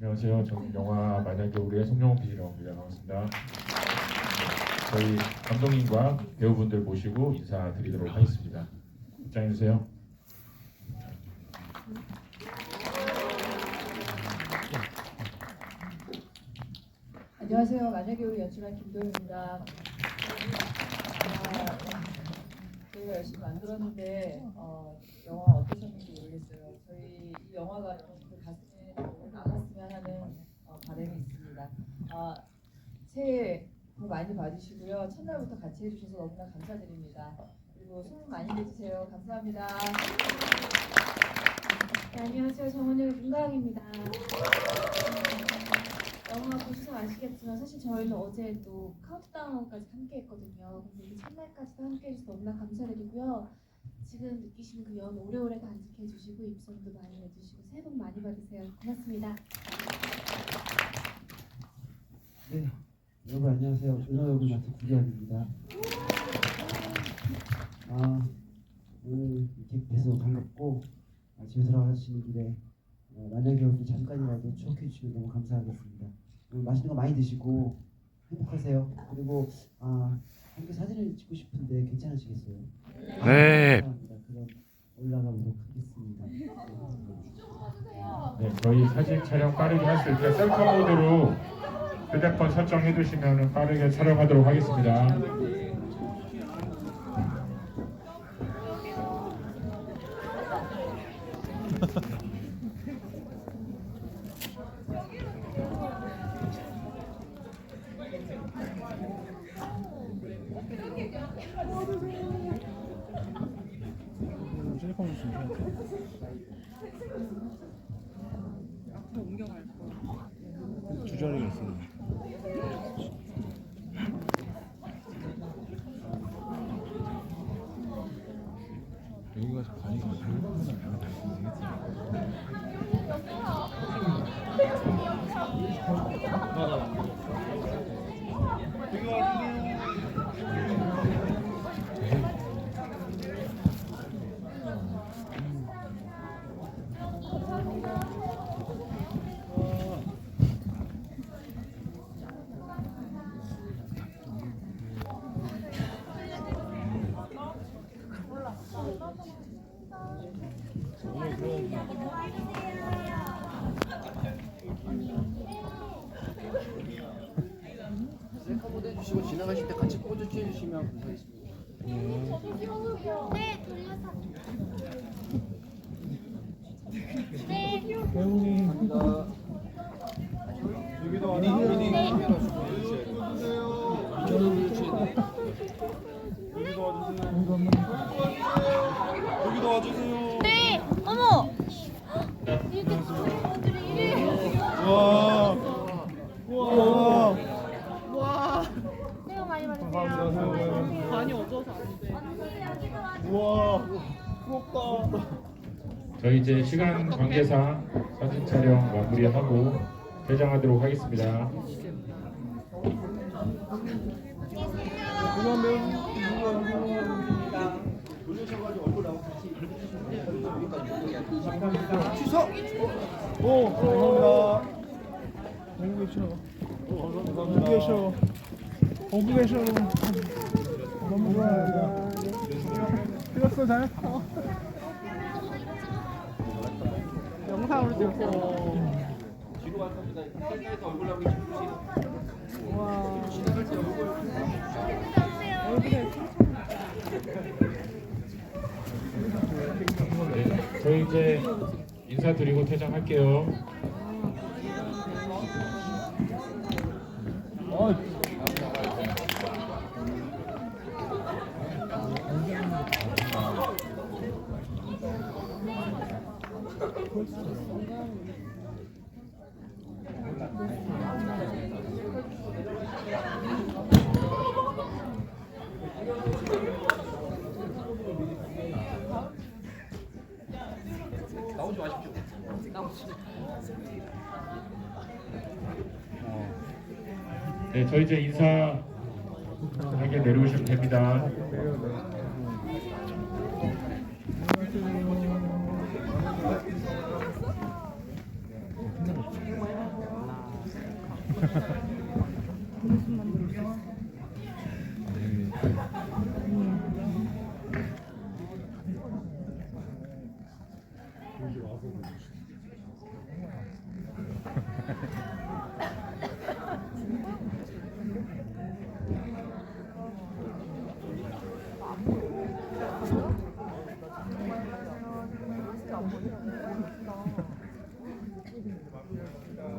안녕하세요. 저는 영화 만약에 우리의 송영호 PD라고 합니다. 반갑습니다. 저희 감독님과 배우분들 모시고 인사드리도록 하겠습니다. 입장해 주세요. 안녕하세요. 만약에 우리 연출한 김도현입니다. 아, 저희가 열심히 만들었는데 어, 영화 어떠셨는지 모르겠어요. 저희 이 영화가 여러분들 가슴 에 남았으면 하는 어, 바람이 있습니다. 아, 새해 복 많이 받으시고요. 첫날부터 같이 해주셔서 너무나 감사드립니다. 그리고 소문 많이 내주세요. 감사합니다. 네, 안녕하세요. 정원영 김가영입니다. 영화 보셔서 아시겠지만 사실 저희는 어제 또 카운트다운까지 함께 했거든요. 근데 이 첫날까지도 함께 해주셔서 너무나 감사드리고요. 지금 느끼시는 그 연 오래오래 간직해 주시고 입소문도 많이 내주시고 새해 복 많이 받으세요. 고맙습니다. 네, 여러분 안녕하세요. 은호 역을 맡은 구기환입니다. 아, 오늘 이렇게 뵈서 반갑고 아, 집에 들어가시는 길에 어, 만약에 여러분 잠깐이라도 추억해 주시면 너무 감사하겠습니다. 오늘 맛있는 거 많이 드시고 행복하세요. 그리고 아, 함께 사진을 찍고 싶은데 괜찮으시겠어요? 네. 감사합니다. 그럼 올라가 보도록 하겠습니다. 네, 저희 사진 촬영 빠르게 할 수 있게 셀카 모드로 휴대폰 설정해 두시면 빠르게 촬영하도록 하겠습니다. 두 자리가 있어요. 여기 가서 관이가 배우면 배우 되겠지. 셀카 해주시고 지나가실 때 같이 포즈 취해주시면 감사하겠습니다. 감사합니다. 여기도 미니 미니 카메라 주고 해주셔야 이쪽으로 취해야 돼. 여기도 와주세요. 저희 이제 시간 관계상 사진 촬영 마무리하고 퇴장하도록 하겠습니다. 배우. 취소. 오, 감사합니다. 공부 계셔. 공부 계셔. 공부 계셔. 너무 좋아요. 찍었어 잘? 영상으로 찍었어. 뒤로 갈 겁니다. 가까이서 얼굴 나오게. 와. 지나갈 때 얼굴 얼굴에 네, 저희 이제 인사드리고 퇴장할게요. 마십시오. 네, 저희 이제 인사 하게 내려오시면 됩니다. 감사합니다.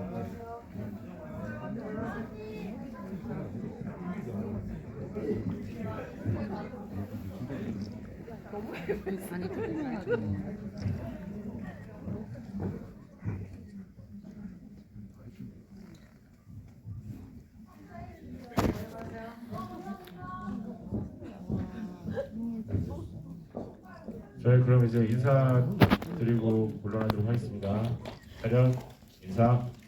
저희 그럼 이제 인사드리고 물러나도록 하겠습니다. 차렷 인사.